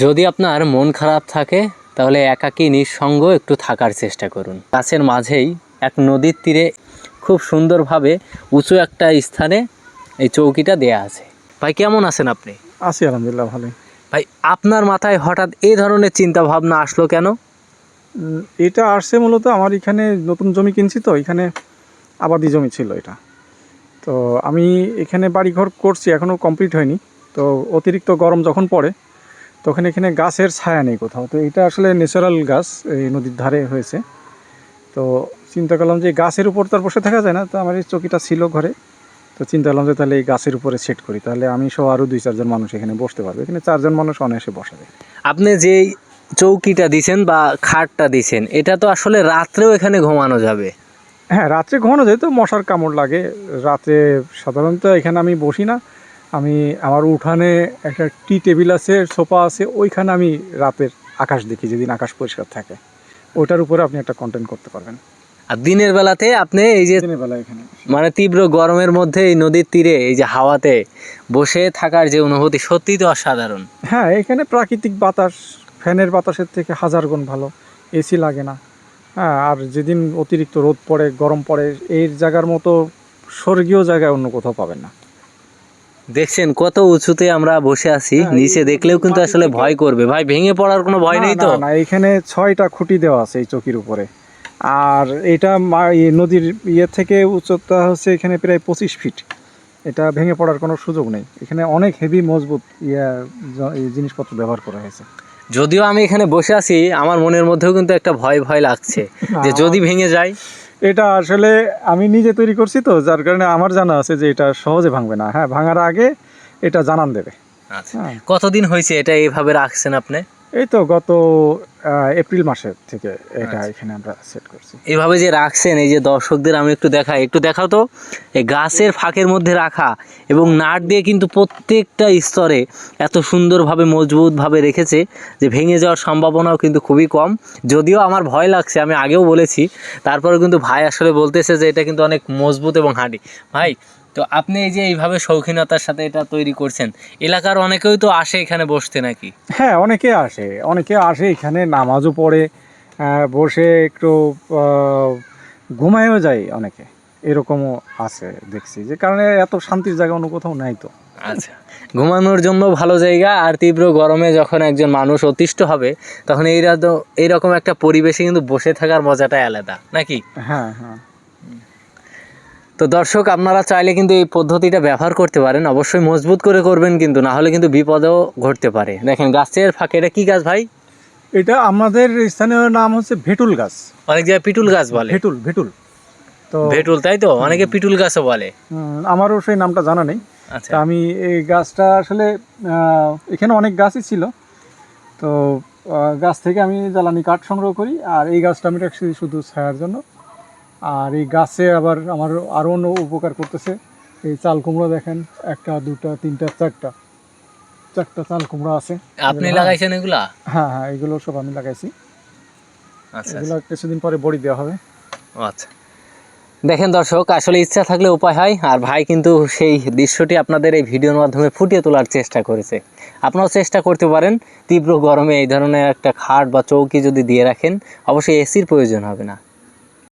যদি আপনার মন খারাপ থাকে তাহলে একাকী নিঃসঙ্গ একটু থাকার চেষ্টা করুন। গাছের মাঝেই এক নদীর তীরে খুব সুন্দরভাবে উঁচু একটা স্থানে এই চৌকিটা দেয়া আছে। ভাই কেমন আছেন আপনি? আছি আলহামদুলিল্লাহ ভালো ভাই আপনার মাথায় হঠাৎ এই ধরনের চিন্তা ভাবনা আসলো কেন? এটা আসছে মূলত আমার এখানে নতুন জমি কিনছি তো এখানে আবাদি জমি ছিল এটা। তো আমি এখানে বাড়িঘর করছি এখনও কমপ্লিট হয়নি। তো অতিরিক্ত গরম যখন পড়ে তখন এখানে গাছের ছায়া নেই কোথাও। তো এটা আসলে ন্যাচারাল গাছ এই নদীর ধারে হয়েছে। তো চিন্তা করলাম যে গাছের উপর তো আর বসে থাকা যায় না তো আমার এই চকিটা ছিল ঘরে। তো চিন্তা করলাম যে তাহলে এই গাছের উপরে সেট করি তাহলে আমি সহ আরও দুই চারজন মানুষ এখানে বসতে পারবে। এখানে চারজন মানুষ অনায়াসে বসা যায়। আপনি যে চৌকিটা দিছেন বা খাটটা দিছেন এটা তো আসলে রাত্রেও এখানে ঘুমানো যাবে। হ্যাঁ রাত্রে ঘুমানো যায় তো মশার কামড় লাগে। রাত্রে সাধারণত এখানে আমি বসি না। আমি আমার উঠানে একটা টি টেবিল আছে সোফা আছে ওইখানে আমি রাতের আকাশ দেখি যেদিন আকাশ পরিষ্কার থাকে। ওটার উপরে আপনি একটা কন্টেন্ট করতে পারবেন। আর দিনের বেলাতে আপনি এই যে দিনের বেলা এখানে মানে তীব্র গরমের মধ্যে এই নদীর তীরে এই যে হাওয়াতে বসে থাকার যে অনুভূতি সত্যিই তো অসাধারণ। হ্যাঁ এখানে প্রাকৃতিক বাতাস ফ্যানের বাতাসের থেকে হাজার গুণ ভালো। এসি লাগে না। হ্যাঁ আর যেদিন অতিরিক্ত রোদ পড়ে গরম পড়ে এই জায়গার মতো স্বর্গীয় জায়গায় অন্য কোথাও পাবেন না। দেখছেন কত উঁচুতে আমরা বসে আছি হ্যাঁ, নিচে দেখলেও কিন্তু আসলে ভয় করবে। ভাই ভেঙে পড়ার কোনো ভয় নেই তো? না এখানে ছয়টা খুঁটি দেওয়া আছে এই চকির উপরে। আর এটা মা- নদীর ইয়ে থেকে উচ্চতা হচ্ছে এখানে প্রায় পঁচিশ ফিট। এটা ভেঙে পড়ার কোনো সুযোগ নেই। এখানে অনেক হেভি মজবুত ইয়া জিনিসপত্র ব্যবহার করা হয়েছে। যদিও আমি এখানে বসে আছি আমার মনের মধ্যেও কিন্তু একটা ভয় ভয় লাগছে যে যদি ভেঙে যায় এটা আসলে আমি নিজে তৈরি করছি তো যার কারণে আমার জানা আছে যে এটা সহজে ভাঙবে না। হ্যাঁ ভাঙার আগে এটা জানান দেবে। আচ্ছা। হ্যাঁ। কতদিন হয়েছে এটা এইভাবে রাখছেন আপনি? এই তো গত এপ্রিল মাসের থেকে এটা আচ্ছা। এখানে আমরা সেট করছি। এইভাবে যে রাখছেন এই যে দর্শকদের আমি একটু দেখাই একটু দেখাও তো। এই গাছের ফাঁকের মধ্যে রাখা এবং নাট দিয়ে কিন্তু প্রত্যেকটা স্তরে এত সুন্দরভাবে মজবুতভাবে রেখেছে যে ভেঙে যাওয়ার সম্ভাবনাও কিন্তু খুবই কম। যদিও আমার ভয় লাগছে আমি আগেও বলেছি। তারপরে কিন্তু ভাই আসলে বলতেছে যে এটা কিন্তু অনেক মজবুত এবং হাঁটি ভাই তো আপনি এই যে এইভাবে শৌখিনতার সাথে এটা তৈরি করছেন এলাকার অনেকেই তো আসে এখানে বসতে নাকি? হ্যাঁ অনেকে আসে। অনেকে আসে এখানে নামাজও পড়ে বসে একটু ঘুমায়ও যায় অনেকে। এরকমও আছে দেখছি। যে কারণে এত শান্তির জায়গা অন্য কোথাও নাই তো। আচ্ছা। ঘুমানোর জন্য ভালো জায়গা আর তীব্র গরমে যখন একজন মানুষ অতিষ্ঠ হবে তখন এই রাত- এইরকম একটা পরিবেশে কিন্তু বসে থাকার মজাটাই আলাদা নাকি? হ্যাঁ হ্যাঁ। তো দর্শক আপনারা চাইলে কিন্তু এই পদ্ধতিটা ব্যবহার করতে পারেন। অবশ্যই মজবুত করে করবেন কিন্তু না হলে কিন্তু বিপদেও ঘটতে পারে। দেখেন গাছের ফাঁকে এটা কি গাছ ভাই? এটা আমাদের স্থানীয় নাম হচ্ছে ভেটুল গাছ। অনেক জায়গায় পিটুল গাছ বলে। ভেটুল ভেটুল। তো ভেটুল তাই তো? অনেকে পিটুল গাছও বলে। আমারও সেই নামটা জানা নেই। আচ্ছা। আমি এই গাছটা আসলে এখানে অনেক গাছই ছিল। তো গাছ থেকে আমি জ্বালানি কাঠ সংগ্রহ করি আর এই গাছটা আমি শুধু ছায়ার জন্য। আর এই গাছে আবার আমার আরও অন্য উপকার করতেছে। এই চাল কুমড়ো দেখেন একটা দুটা তিনটা চারটা চারটা চাল কুমড়ো আছে। আপনি লাগাইছেন এগুলা? হ্যাঁ হ্যাঁ এগুলো সব আমি লাগাইছি। আচ্ছা এগুলো কিছুদিন পরে বড়ি দেওয়া হবে। ও আচ্ছা। দেখেন দর্শক আসলে ইচ্ছা থাকলে উপায় হয় আর ভাই কিন্তু সেই দৃশ্যটি আপনাদের এই ভিডিওর মাধ্যমে ফুটিয়ে তোলার চেষ্টা করেছে। আপনারাও চেষ্টা করতে পারেন তীব্র গরমে এই ধরনের একটা খাট বা চৌকি যদি দিয়ে রাখেন অবশ্যই এসির প্রয়োজন হবে না।